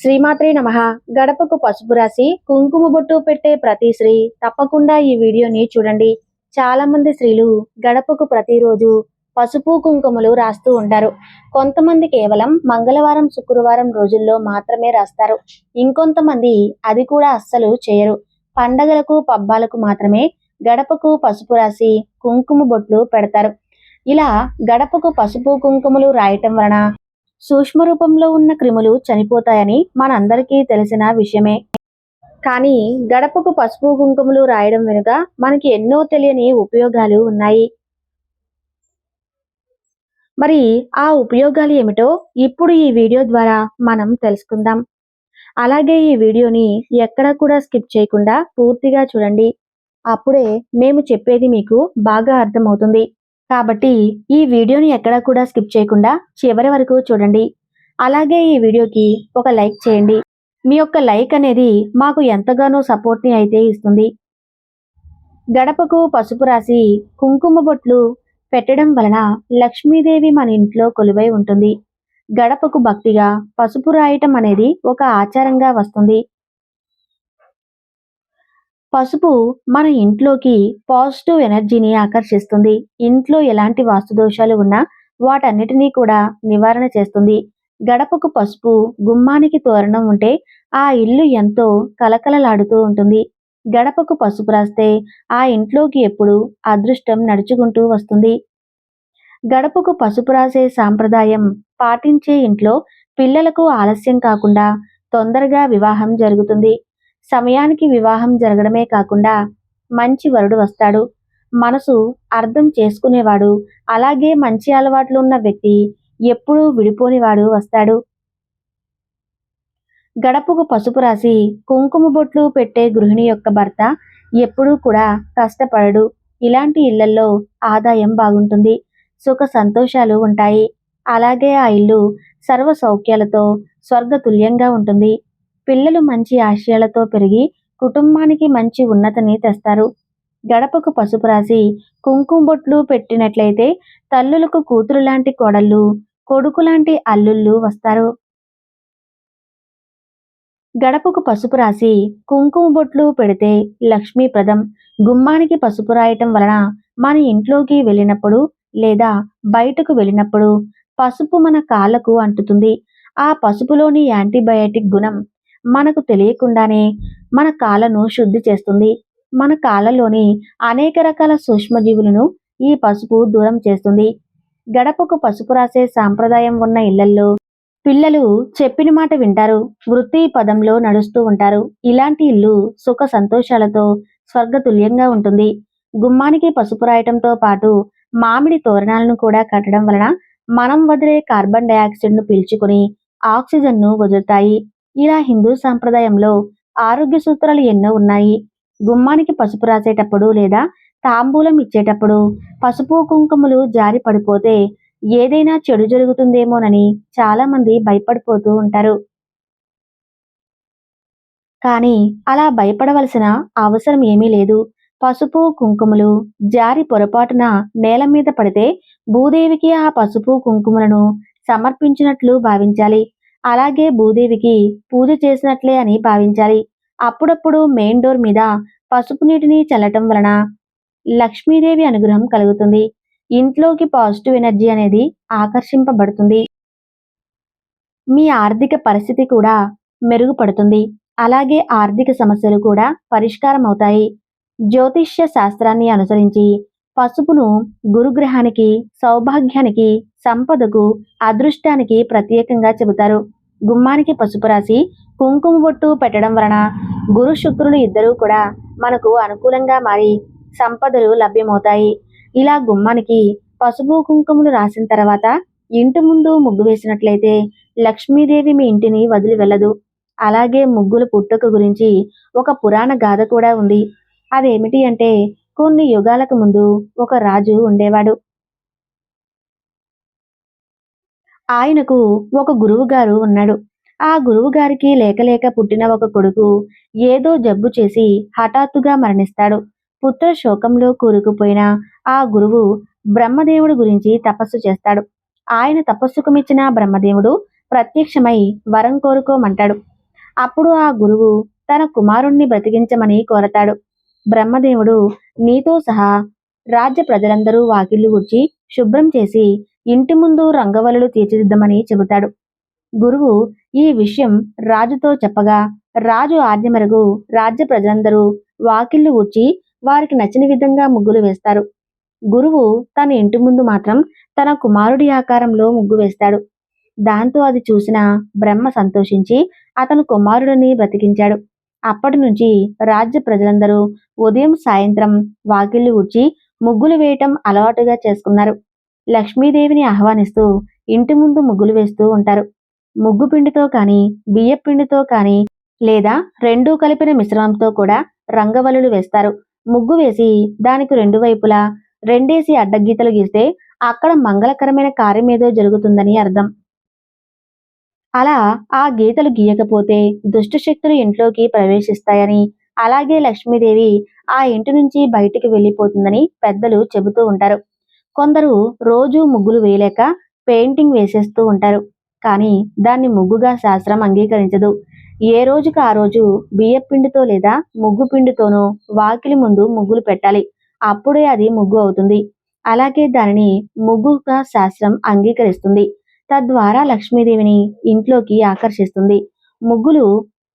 శ్రీమాత్రే నమ. గడపకు పసుపు రాసి కుంకుమ బొట్టు పెట్టే ప్రతి స్త్రీ తప్పకుండా ఈ వీడియోని చూడండి. చాలా మంది స్త్రీలు గడపకు ప్రతిరోజు పసుపు కుంకుమలు రాస్తూ ఉంటారు కొంతమంది కేవలం మంగళవారం శుక్రవారం రోజుల్లో మాత్రమే రాస్తారు. ఇంకొంతమంది అది కూడా అస్సలు చేయరు. పండగలకు పబ్బాలకు మాత్రమే గడపకు పసుపు రాసి కుంకుమ బొట్లు పెడతారు. ఇలా గడపకు పసుపు కుంకుమలు రాయటం వలన సూక్ష్మ రూపంలో ఉన్న క్రిములు చనిపోతాయని మనందరికీ తెలిసిన విషయమే. కానీ గడపకు పసుపు కుంకుమలు రాయడం వెనుక మనకి ఎన్నో తెలియని ఉపయోగాలు ఉన్నాయి. మరి ఆ ఉపయోగాలు ఏమిటో ఇప్పుడు ఈ వీడియో ద్వారా మనం తెలుసుకుందాం. అలాగే ఈ వీడియోని ఎక్కడ కూడా స్కిప్ చేయకుండా పూర్తిగా చూడండి. అప్పుడే మేము చెప్పేది మీకు బాగా అర్థమవుతుంది. కాబట్టి ఈ వీడియోని ఎక్కడ కూడా స్కిప్ చేయకుండా చివరి వరకు చూడండి. అలాగే ఈ వీడియోకి ఒక లైక్ చేయండి. మీ యొక్క లైక్ అనేది మాకు ఎంతగానో సపోర్ట్ని అయితే ఇస్తుంది. గడపకు పసుపు రాసి కుంకుమ బొట్లు పెట్టడం వలన లక్ష్మీదేవి మన ఇంట్లో కొలువై ఉంటుంది. గడపకు భక్తిగా పసుపు రాయటం అనేది ఒక ఆచారంగా వస్తుంది. పసుపు మన ఇంట్లోకి పాజిటివ్ ఎనర్జీని ఆకర్షిస్తుంది. ఇంట్లో ఎలాంటి వాస్తు దోషాలు ఉన్నా వాటన్నిటినీ కూడా నివారణ చేస్తుంది. గడపకు పసుపు గుమ్మానికి తోరణం ఉంటే ఆ ఇల్లు ఎంతో కలకలలాడుతూ ఉంటుంది. గడపకు పసుపు రాస్తే ఆ ఇంట్లోకి ఎప్పుడు అదృష్టం నడుచుకుంటూ వస్తుంది. గడపకు పసుపు రాసే సాంప్రదాయం పాటించే ఇంట్లో పిల్లలకు ఆలస్యం కాకుండా తొందరగా వివాహం జరుగుతుంది. సమయానికి వివాహం జరగడమే కాకుండా మంచి వరుడు వస్తాడు. మనసు అర్థం చేసుకునేవాడు. అలాగే మంచి అలవాట్లు ఉన్న వ్యక్తి ఎప్పుడూ విడిపోనివాడు వస్తాడు. గడపకు పసుపు రాసి కుంకుమ బొట్లు పెట్టే గృహిణి యొక్క భర్త ఎప్పుడూ కూడా కష్టపడడు. ఇలాంటి ఇళ్ళలో ఆదాయం బాగుంటుంది. సుఖ సంతోషాలు ఉంటాయి. అలాగే ఆ ఇల్లు సర్వ సౌఖ్యాలతో స్వర్గతుల్యంగా ఉంటుంది. పిల్లలు మంచి ఆశయాలతో పెరిగి కుటుంబానికి మంచి ఉన్నతిని తెస్తారు. గడపకు పసుపు రాసి కుంకుమ బొట్లు పెట్టినట్లయితే తల్లులకు కూతురు లాంటి కోడళ్ళు కొడుకు లాంటి అల్లుళ్ళు వస్తారు. గడపకు పసుపు రాసి కుంకుమ బొట్లు పెడితే లక్ష్మీప్రదం గుమ్మానికి పసుపు రాయటం వలన మన ఇంట్లోకి వెళ్ళినప్పుడు లేదా బయటకు వెళ్ళినప్పుడు పసుపు మన కాళ్ళకు అంటుతుంది. ఆ పసుపులోని యాంటీబయాటిక్ గుణం మనకు తెలియకుండానే మన కాళ్ళను శుద్ధి చేస్తుంది. మన కాళ్ళలోని అనేక రకాల సూక్ష్మజీవులను ఈ పసుపు దూరం చేస్తుంది. గడపకు పసుపు రాసే సాంప్రదాయం ఉన్న ఇళ్ళల్లో పిల్లలు చెప్పిన మాట వింటారు. వృత్తి పదంలో నడుస్తూ ఉంటారు. ఇలాంటి ఇల్లు సుఖ సంతోషాలతో స్వర్గతుల్యంగా ఉంటుంది. గుమ్మానికి పసుపు రాయటంతో పాటు మామిడి తోరణాలను కూడా కట్టడం వలన మనం వదిలే కార్బన్ డయాక్సైడ్ను పీల్చుకుని ఆక్సిజన్ను వదులుతాయి. ఇలా హిందూ సాంప్రదాయంలో ఆరోగ్య సూత్రాలు ఎన్నో ఉన్నాయి. గుమ్మానికి పసుపు రాసేటప్పుడు లేదా తాంబూలం ఇచ్చేటప్పుడు పసుపు కుంకుమలు జారి పడిపోతే ఏదైనా చెడు జరుగుతుందేమోనని చాలా మంది భయపడిపోతూ ఉంటారు. కానీ అలా భయపడవలసిన అవసరం ఏమీ లేదు. పసుపు కుంకుమలు జారి పొరపాటున నేల మీద పడితే భూదేవికి ఆ పసుపు కుంకుమలను సమర్పించినట్లు భావించాలి. అలాగే భూదేవికి పూజ చేసినట్లే అని భావించాలి. అప్పుడప్పుడు మెయిన్ డోర్ మీద పసుపు నీటిని చల్లటం వలన లక్ష్మీదేవి అనుగ్రహం కలుగుతుంది. ఇంట్లోకి పాజిటివ్ ఎనర్జీ అనేది ఆకర్షింపబడుతుంది. మీ ఆర్థిక పరిస్థితి కూడా మెరుగుపడుతుంది. అలాగే ఆర్థిక సమస్యలు కూడా పరిష్కారం అవుతాయి. జ్యోతిష్య శాస్త్రాన్ని అనుసరించి పసుపును గురుగ్రహానికి సౌభాగ్యానికి సంపదకు అదృష్టానికి ప్రత్యేకంగా చెబుతారు. గుమ్మానికి పసుపు రాసి కుంకుమ బొట్టు పెట్టడం వలన గురు శుక్రులు ఇద్దరూ కూడా మనకు అనుకూలంగా మారి సంపదలు లభ్యమవుతాయి. ఇలా గుమ్మానికి పసుపు కుంకుమలు రాసిన తర్వాత ఇంటి ముందు ముగ్గు వేసినట్లయితే లక్ష్మీదేవి మీ ఇంటిని వదిలి వెళ్ళదు. అలాగే ముగ్గుల పుట్టుక గురించి ఒక పురాణ గాథ కూడా ఉంది. అదేమిటి అంటే కొన్ని యుగాలకు ముందు ఒక రాజు ఉండేవాడు. ఆయనకు ఒక గురువు గారు ఉన్నాడు. ఆ గురువు గారికి పుట్టిన ఒక కొడుకు ఏదో జబ్బు చేసి హఠాత్తుగా మరణిస్తాడు. పుత్ర శోకంలో కూరుకుపోయిన ఆ గురువు బ్రహ్మదేవుడు గురించి తపస్సు చేస్తాడు. ఆయన తపస్సుకు మెచ్చిన బ్రహ్మదేవుడు ప్రత్యక్షమై వరం కోరుకోమంటాడు. అప్పుడు ఆ గురువు తన కుమారుణ్ణి బ్రతికించమని కోరతాడు. బ్రహ్మదేవుడు నీతో సహా రాజ్య ప్రజలందరూ వాకిళ్ళు గుర్చి శుభ్రం చేసి ఇంటి ముందు రంగవల్లులు తీర్చిదిద్దమని చెబుతాడు. గురువు ఈ విషయం రాజుతో చెప్పగా రాజు ఆజ్ఞ రాజ్య ప్రజలందరూ వాకిళ్ళు ఊడ్చి వారికి నచ్చిన విధంగా ముగ్గులు వేస్తారు. గురువు తన ఇంటి ముందు మాత్రం తన కుమారుడి ఆకారంలో ముగ్గు వేస్తాడు. దాంతో అది చూసిన బ్రహ్మ సంతోషించి అతను కుమారుడిని బ్రతికించాడు. అప్పటి నుంచి రాజ్య ప్రజలందరూ ఉదయం సాయంత్రం వాకిళ్ళు ఊడ్చి ముగ్గులు వేయటం అలవాటుగా చేసుకున్నారు. లక్ష్మీదేవిని ఆహ్వానిస్తూ ఇంటి ముందు ముగ్గులు వేస్తూ ఉంటారు. ముగ్గు పిండితో కానీ బియ్యపు పిండితో కానీ లేదా రెండూ కలిపిన మిశ్రమంతో కూడా రంగవల్లులు వేస్తారు. ముగ్గు వేసి దానికి రెండు వైపులా రెండేసి అడ్డగీతలు గీస్తే అక్కడ మంగళకరమైన కార్యం ఏదో జరుగుతుందని అర్థం. అలా ఆ గీతలు గీయకపోతే దుష్టశక్తులు ఇంట్లోకి ప్రవేశిస్తాయని అలాగే లక్ష్మీదేవి ఆ ఇంటి నుంచి బయటికి వెళ్ళిపోతుందని పెద్దలు చెబుతూ ఉంటారు. కొందరు రోజు ముగ్గులు వేయలేక పెయింటింగ్ వేసేస్తూ ఉంటారు. కానీ దాన్ని ముగ్గుగా శాస్త్రం అంగీకరించదు. ఏ రోజుకి ఆ రోజు బియ్య పిండితో లేదా ముగ్గు పిండితోనూ వాకిలి ముందు ముగ్గులు పెట్టాలి. అప్పుడే అది ముగ్గు అవుతుంది. అలాగే దానిని ముగ్గుగా శాస్త్రం అంగీకరిస్తుంది. తద్వారా లక్ష్మీదేవిని ఇంట్లోకి ఆకర్షిస్తుంది. ముగ్గులు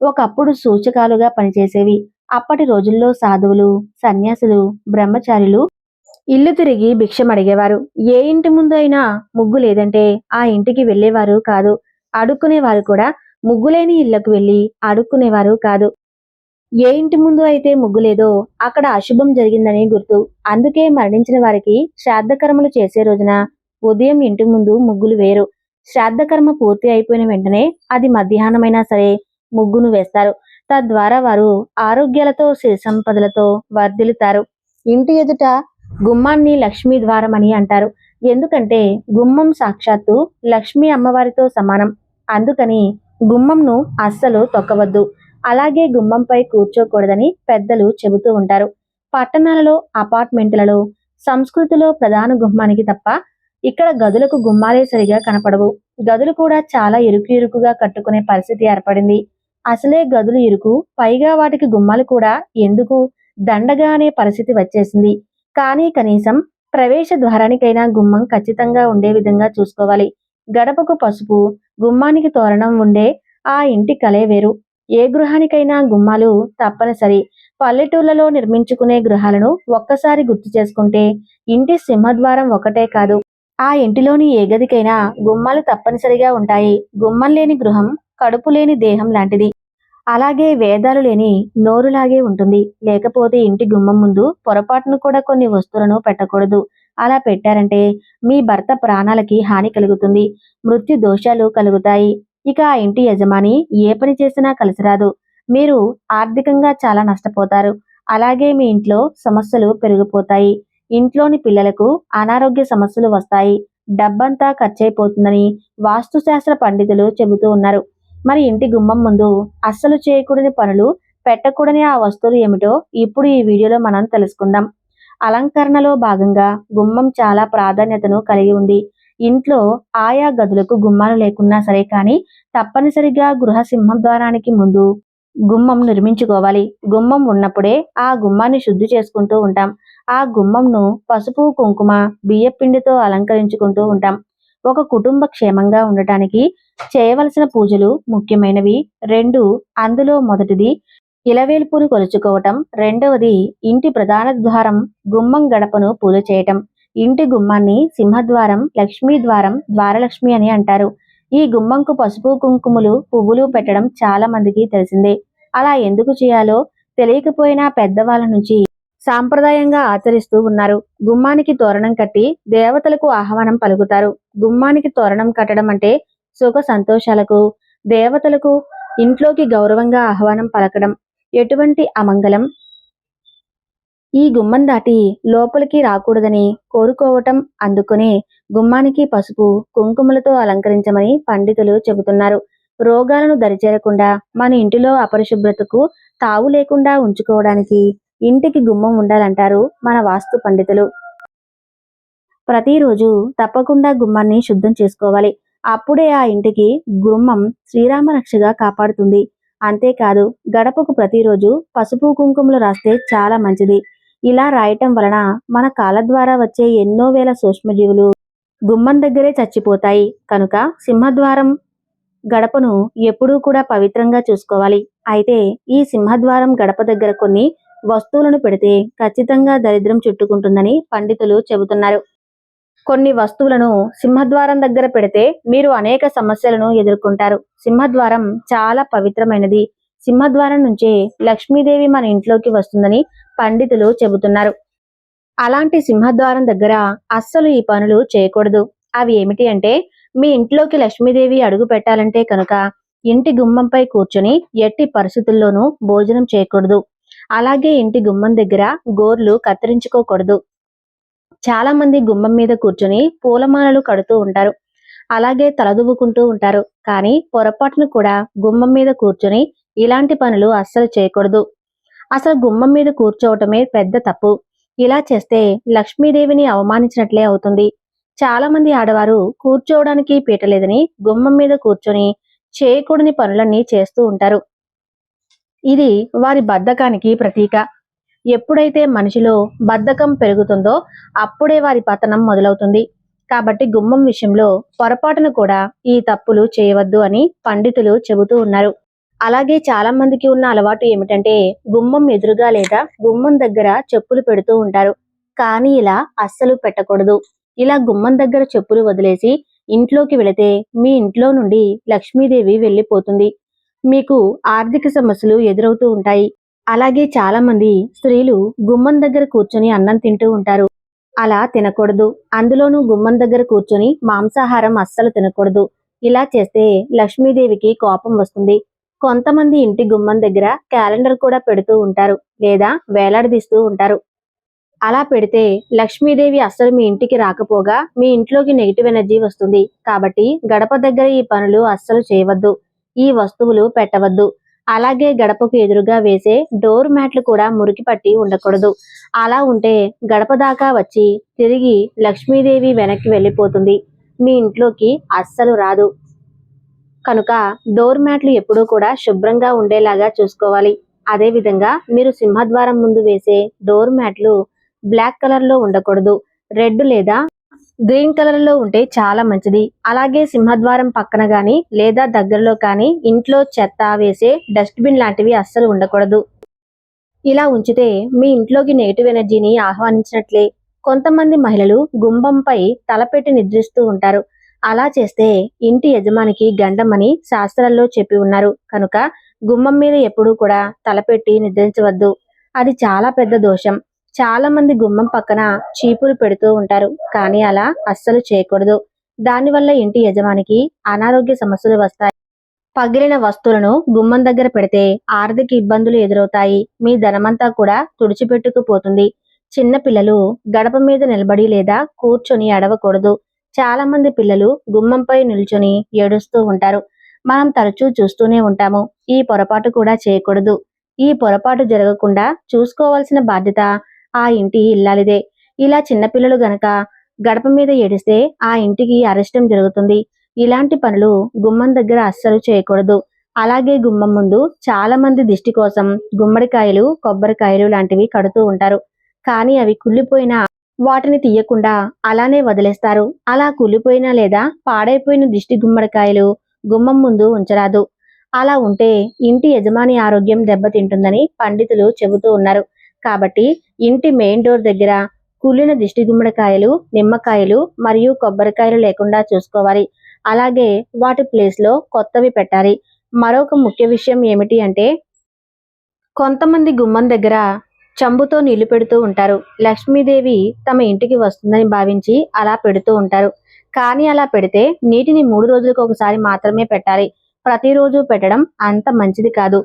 ఒకప్పుడు సూచకాలుగా పనిచేసేవి. అప్పటి రోజుల్లో సాధువులు సన్యాసులు బ్రహ్మచారులు ఇల్లు తిరిగి భిక్షం అడిగేవారు ఏ ఇంటి ముందు అయినా ముగ్గు లేదంటే ఆ ఇంటికి వెళ్ళేవారు కాదు. అడుక్కునేవారు కూడా ముగ్గులేని ఇళ్ళకు వెళ్ళి అడుక్కునేవారు కాదు. ఏ ఇంటి ముందు అయితే ముగ్గు లేదో అక్కడ అశుభం జరిగిందని గుర్తు. అందుకే మరణించిన వారికి శ్రాద్ధకర్మలు చేసే రోజున ఉదయం ఇంటి ముందు ముగ్గులు వేరు. శ్రాద్ధకర్మ పూర్తి అయిపోయిన వెంటనే అది మధ్యాహ్నమైనా సరే ముగ్గును వేస్తారు. తద్వారా వారు ఆరోగ్యాలతో సిరి సంపదలతో వర్ధిల్లుతారు. ఇంటి ఎదుట గుమ్మాన్ని లక్ష్మీ ద్వారం అని అంటారు. ఎందుకంటే గుమ్మం సాక్షాత్తు లక్ష్మీ అమ్మవారితో సమానం. అందుకని గుమ్మంను అస్సలు తొక్కవద్దు. అలాగే గుమ్మంపై కూర్చోకూడదని పెద్దలు చెబుతూ ఉంటారు. పట్టణాలలో అపార్ట్మెంట్లలో సంస్కృతిలో ప్రధాన గుమ్మానికి తప్ప ఇక్కడ గదులకు గుమ్మాలే సరిగా కనపడవు. గదులు కూడా చాలా ఇరుకు ఇరుకుగా కట్టుకునే పరిస్థితి ఏర్పడింది. అసలే గదులు ఇరుకు పైగా వాటికి గుమ్మాలు కూడా ఎందుకు దండగా అనే పరిస్థితి వచ్చేసింది. కానీ కనీసం ప్రవేశ ద్వారానికైనా గుమ్మం ఖచ్చితంగా ఉండే విధంగా చూసుకోవాలి. గడపకు పసుపు గుమ్మానికి తోరణం ఉండే ఆ ఇంటి కలే వేరు. ఏ గృహానికైనా గుమ్మాలు తప్పనిసరి. పల్లెటూళ్ళలో నిర్మించుకునే గృహాలను ఒక్కసారి గుర్తు చేసుకుంటే ఇంటి సింహద్వారం ఒకటే కాదు. ఆ ఇంటిలోని ఏ గదికైనా గుమ్మాలు తప్పనిసరిగా ఉంటాయి. గుమ్మం లేని గృహం కడుపు లేని దేహం లాంటిది. అలాగే వేదాలు లేని నోరులాగే ఉంటుంది. లేకపోతే ఇంటి గుమ్మం ముందు పొరపాటును కూడా కొన్ని వస్తువులను పెట్టకూడదు. అలా పెట్టారంటే మీ భర్త ప్రాణాలకి హాని కలుగుతుంది. మృత్యు దోషాలు కలుగుతాయి. ఇక ఆ ఇంటి యజమాని ఏ పని చేసినా కలిసిరాదు. మీరు ఆర్థికంగా చాలా నష్టపోతారు. అలాగే మీ ఇంట్లో సమస్యలు పెరిగిపోతాయి. ఇంట్లోని పిల్లలకు అనారోగ్య సమస్యలు వస్తాయి. డబ్బంతా ఖర్చయిపోతుందని వాస్తుశాస్త్ర పండితులు చెబుతూ ఉన్నారు. మరి ఇంటి గుమ్మం ముందు అస్సలు చేయకూడని పనులు పెట్టకూడని ఆ వస్తువులు ఏమిటో ఇప్పుడు ఈ వీడియోలో మనం తెలుసుకుందాం. అలంకరణలో భాగంగా గుమ్మం చాలా ప్రాధాన్యతను కలిగి ఉంది. ఇంట్లో ఆయా గదులకు గుమ్మాలు లేకున్నా సరే కానీ తప్పనిసరిగా గృహ సింహద్వారానికి ముందు గుమ్మం నిర్మించుకోవాలి. గుమ్మం ఉన్నప్పుడే ఆ గుమ్మాన్ని శుద్ధి చేసుకుంటూ ఉంటాం. ఆ గుమ్మంను పసుపు కుంకుమ బియ్యపిండితో అలంకరించుకుంటూ ఉంటాం. ఒక కుటుంబ క్షేమంగా ఉండటానికి చేయవలసిన పూజలు ముఖ్యమైనవి. రెండు అందులో మొదటిది ఇలవేల్పును కొలుచుకోవటం. రెండవది ఇంటి ప్రధాన ద్వారం గుమ్మం గడపను పూజ చేయటం. ఇంటి గుమ్మాన్ని సింహద్వారం లక్ష్మీ ద్వారం ద్వారలక్ష్మి అని అంటారు. ఈ గుమ్మంకు పసుపు కుంకుమలు పువ్వులు పెట్టడం చాలా మందికి తెలిసిందే. అలా ఎందుకు చేయాలో తెలియకపోయినా పెద్దవాళ్ళ నుంచి సాంప్రదాయంగా ఆచరిస్తూ ఉన్నారు. గుమ్మానికి తోరణం కట్టి దేవతలకు ఆహ్వానం పలుకుతారు. గుమ్మానికి తోరణం కట్టడం అంటే సుఖ సంతోషాలకు దేవతలకు ఇంట్లోకి గౌరవంగా ఆహ్వానం పలకడం ఎటువంటి అమంగళం? ఈ గుమ్మం దాటి లోపలికి రాకూడదని కోరుకోవటం అందుకునే గుమ్మానికి పసుపు కుంకుమలతో అలంకరించమని పండితులు చెబుతున్నారు. రోగాలను దరిచేరకుండా మన ఇంటిలో అపరిశుభ్రతకు తావు లేకుండా ఉంచుకోవడానికి ఇంటికి గుమ్మం ఉండాలంటారు మన వాస్తు పండితులు. ప్రతిరోజు తప్పకుండా గుమ్మాన్ని శుద్ధం చేసుకోవాలి. అప్పుడే ఆ ఇంటికి గుమ్మం శ్రీరామ రక్షగా కాపాడుతుంది. అంతేకాదు గడపకు ప్రతిరోజు పసుపు కుంకుమలు రాస్తే చాలా మంచిది. ఇలా రాయటం వలన మన కాళ్ళ ద్వారా వచ్చే ఎన్నో వేల సూక్ష్మజీవులు గుమ్మం దగ్గరే చచ్చిపోతాయి. కనుక సింహద్వారం గడపను ఎప్పుడూ కూడా పవిత్రంగా చూసుకోవాలి. అయితే ఈ సింహద్వారం గడప దగ్గర కొన్ని వస్తువులను పెడితే ఖచ్చితంగా దరిద్రం చుట్టుకుంటుందని పండితులు చెబుతున్నారు. కొన్ని వస్తువులను సింహద్వారం దగ్గర పెడితే మీరు అనేక సమస్యలను ఎదుర్కొంటారు. సింహద్వారం చాలా పవిత్రమైనది. సింహద్వారం నుంచే లక్ష్మీదేవి మన ఇంట్లోకి వస్తుందని పండితులు చెబుతున్నారు. అలాంటి సింహద్వారం దగ్గర అస్సలు ఈ పనులు చేయకూడదు. అవి ఏమిటి అంటే మీ ఇంట్లోకి లక్ష్మీదేవి అడుగు పెట్టాలంటే కనుక ఇంటి గుమ్మంపై కూర్చొని ఎట్టి పరిస్థితుల్లోనూ భోజనం చేయకూడదు. అలాగే ఇంటి గుమ్మం దగ్గర గోర్లు కత్తిరించుకోకూడదు. చాలా మంది గుమ్మం మీద కూర్చొని పూలమాలలు కడుతూ ఉంటారు. అలాగే తలదువ్వుకుంటూ ఉంటారు. కానీ పొరపాటును కూడా గుమ్మం మీద కూర్చొని ఇలాంటి పనులు అస్సలు చేయకూడదు. అసలు గుమ్మం మీద కూర్చోవటమే పెద్ద తప్పు. ఇలా చేస్తే లక్ష్మీదేవిని అవమానించినట్లే అవుతుంది. చాలా మంది ఆడవారు కూర్చోవడానికి పీటలేదని గుమ్మం మీద కూర్చొని చేయకూడని పనులన్నీ చేస్తూ ఉంటారు. ఇది వారి బద్ధకానికి ప్రతీక. ఎప్పుడైతే మనిషిలో బద్ధకం పెరుగుతుందో అప్పుడే వారి పతనం మొదలవుతుంది. కాబట్టి గుమ్మం విషయంలో పొరపాటును కూడా ఈ తప్పులు చేయవద్దు అని పండితులు చెబుతూ ఉన్నారు. అలాగే చాలా మందికి ఉన్న అలవాటు ఏమిటంటే గుమ్మం ఎదురుగా లేదా గుమ్మం దగ్గర చెప్పులు పెడుతూ ఉంటారు. కానీ ఇలా అస్సలు పెట్టకూడదు. ఇలా గుమ్మం దగ్గర చెప్పులు వదిలేసి ఇంట్లోకి వెళితే మీ ఇంట్లో నుండి లక్ష్మీదేవి వెళ్ళిపోతుంది. మీకు ఆర్థిక సమస్యలు ఎదురవుతూ ఉంటాయి. అలాగే చాలా మంది స్త్రీలు గుమ్మం దగ్గర కూర్చొని అన్నం తింటూ ఉంటారు. అలా తినకూడదు. అందులోనూ గుమ్మం దగ్గర కూర్చొని మాంసాహారం అస్సలు తినకూడదు. ఇలా చేస్తే లక్ష్మీదేవికి కోపం వస్తుంది. కొంతమంది ఇంటి గుమ్మం దగ్గర క్యాలెండర్ కూడా పెడుతూ ఉంటారు లేదా వేలాడదీస్తూ ఉంటారు. అలా పెడితే లక్ష్మీదేవి అస్సలు మీ ఇంటికి రాకపోగా మీ ఇంట్లోకి నెగిటివ్ ఎనర్జీ వస్తుంది. కాబట్టి గడప దగ్గర ఈ పనులు అస్సలు చేయవద్దు. ఈ వస్తువులు పెట్టవద్దు. అలాగే గడపకు ఎదురుగా వేసే డోర్ మ్యాట్లు కూడా మురికి పట్టి ఉండకూడదు. అలా ఉంటే గడప దాకా వచ్చి తిరిగి లక్ష్మీదేవి వెనక్కి వెళ్ళిపోతుంది. మీ ఇంట్లోకి అస్సలు రాదు. కనుక డోర్ మ్యాట్లు ఎప్పుడూ కూడా శుభ్రంగా ఉండేలాగా చూసుకోవాలి. అదే విధంగా మీరు సింహద్వారం ముందు వేసే డోర్ మ్యాట్లు బ్లాక్ కలర్లో ఉండకూడదు. రెడ్ లేదా గ్రీన్ కలర్లో ఉంటే చాలా మంచిది. అలాగే సింహద్వారం పక్కన గాని లేదా దగ్గరలో కానీ ఇంట్లో చెత్త వేసే డస్ట్బిన్ లాంటివి అస్సలు ఉండకూడదు. ఇలా ఉంచితే మీ ఇంట్లోకి నెగిటివ్ ఎనర్జీని ఆహ్వానించినట్లే. కొంతమంది మహిళలు గుంభంపై తలపెట్టి నిద్రిస్తూ ఉంటారు. అలా చేస్తే ఇంటి యజమానికి గండమని శాస్త్రాల్లో చెప్పి ఉన్నారు. కనుక గుమ్మం మీద ఎప్పుడూ కూడా తలపెట్టి నిద్రించవద్దు. అది చాలా పెద్ద దోషం. చాలా మంది గుమ్మం పక్కన చీపురు పెడుతూ ఉంటారు కానీ అలా అస్సలు చేయకూడదు. దానివల్ల ఇంటి యజమానికి అనారోగ్య సమస్యలు వస్తాయి. పగిలిన వస్తువులను గుమ్మం దగ్గర పెడితే ఆర్థిక ఇబ్బందులు ఎదురవుతాయి. మీ ధనమంతా కూడా తుడిచిపెట్టుకుపోతుంది చిన్న పిల్లలు గడప మీద నిలబడి లేదా కూర్చొని అడవకూడదు. చాలా మంది పిల్లలు గుమ్మంపై నిల్చొని ఏడుస్తూ ఉంటారు. మనం తరచూ చూస్తూనే ఉంటాము. ఈ పొరపాటు కూడా చేయకూడదు. ఈ పొరపాటు జరగకుండా చూసుకోవాల్సిన బాధ్యత ఆ ఇంటి ఇల్లాలిదే. ఇలా చిన్నపిల్లలు గనక గడప మీద ఏడిస్తే ఆ ఇంటికి అరెస్టం జరుగుతుంది. ఇలాంటి పనులు గుమ్మం దగ్గర అస్సలు చేయకూడదు. అలాగే గుమ్మం ముందు చాలా మంది దిష్టి కోసం గుమ్మడికాయలు కొబ్బరికాయలు లాంటివి కడుతూ ఉంటారు. కానీ అవి కుళ్ళిపోయిన వాటిని తీయకుండా అలానే వదిలేస్తారు. అలా కుళ్ళిపోయిన లేదా పాడైపోయిన దిష్టి గుమ్మడికాయలు గుమ్మం ముందు ఉంచరాదు. అలా ఉంటే ఇంటి యజమాని ఆరోగ్యం దెబ్బతింటుందని పండితులు చెబుతూ ఉన్నారు. కాబట్టి ఇంటి మెయిన్ డోర్ దగ్గర కుళ్ళిన దిష్టి గుమ్మడికాయలు నిమ్మకాయలు మరియు కొబ్బరికాయలు లేకుండా చూసుకోవాలి. అలాగే వాటి ప్లేస్లో కొత్తవి పెట్టాలి. మరొక ముఖ్య విషయం ఏమిటి అంటే కొంతమంది గుమ్మం దగ్గర చంబుతో నీళ్ళు పెడుతూ ఉంటారు. లక్ష్మీదేవి తమ ఇంటికి వస్తుందని భావించి అలా పెడుతూ ఉంటారు. కానీ అలా పెడితే నీటిని మూడు రోజులకు ఒకసారి మాత్రమే పెట్టాలి. ప్రతిరోజు పెట్టడం అంత మంచిది కాదు.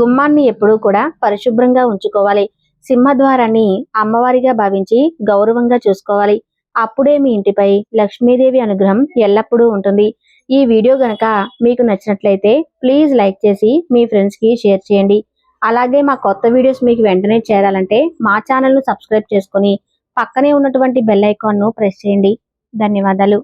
గుమ్మాన్ని ఎప్పుడూ కూడా పరిశుభ్రంగా ఉంచుకోవాలి. సింహద్వారాన్ని అమ్మవారిగా భావించి గౌరవంగా చూసుకోవాలి. అప్పుడే మీ ఇంటిపై లక్ష్మీదేవి అనుగ్రహం ఎల్లప్పుడూ ఉంటుంది. ఈ వీడియో గనక మీకు నచ్చినట్లయితే ప్లీజ్ లైక్ చేసి మీ ఫ్రెండ్స్కి షేర్ చేయండి. అలాగే మా కొత్త వీడియోస్ మీకు వెంటనే చేరాలంటే మా ఛానల్ను సబ్స్క్రైబ్ చేసుకొని పక్కనే ఉన్నటువంటి బెల్ ఐకాన్ను ప్రెస్ చేయండి. ధన్యవాదాలు.